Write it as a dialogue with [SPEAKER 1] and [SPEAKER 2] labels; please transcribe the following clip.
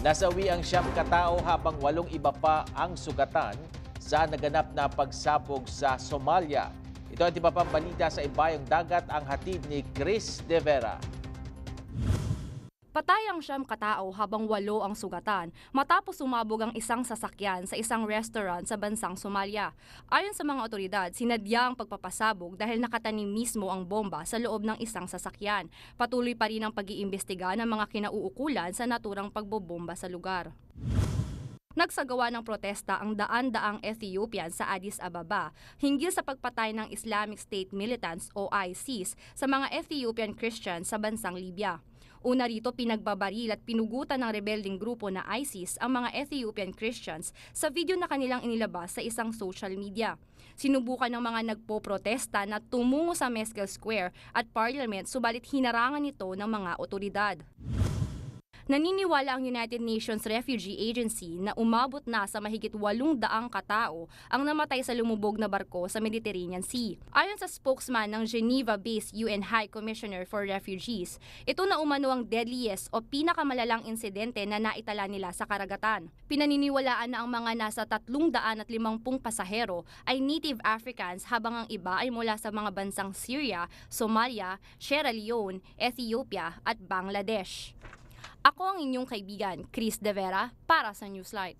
[SPEAKER 1] Nasawi ang siyam katao habang walong iba pa ang sugatan sa naganap na pagsabog sa Somalia. Ito ang tiba pang balita sa ibayong dagat ang hatid ni Chris De Vera.
[SPEAKER 2] Patay ang siyam katao habang walo ang sugatan matapos sumabog ang isang sasakyan sa isang restaurant sa bansang Somalia. Ayon sa mga otoridad, sinadya ang pagpapasabog dahil nakatanim mismo ang bomba sa loob ng isang sasakyan. Patuloy pa rin ang pag-iimbestiga ng mga kinauukulan sa naturang pagbobomba sa lugar. Nagsagawa ng protesta ang daan-daang Ethiopian sa Addis Ababa hinggil sa pagpatay ng Islamic State militants o ISIS sa mga Ethiopian Christians sa bansang Libya. Una rito pinagbabaril at pinugutan ng rebelding grupo na ISIS ang mga Ethiopian Christians sa video na kanilang inilabas sa isang social media. Sinubukan ng mga nagpo-protesta na tumungo sa Meskel Square at Parliament subalit hinarangan ito ng mga otoridad. Naniniwala ang United Nations Refugee Agency na umabot na sa mahigit 800 katao ang namatay sa lumubog na barko sa Mediterranean Sea. Ayon sa spokesman ng Geneva-based UN High Commissioner for Refugees, ito na umano ang deadliest o pinakamalalang insidente na naitala nila sa karagatan. Pinaniniwalaan na ang mga nasa 350 pasahero ay Native Africans habang ang iba ay mula sa mga bansang Syria, Somalia, Sierra Leone, Ethiopia at Bangladesh. Ako ang inyong kaibigan, Chris De Vera, para sa Newslight.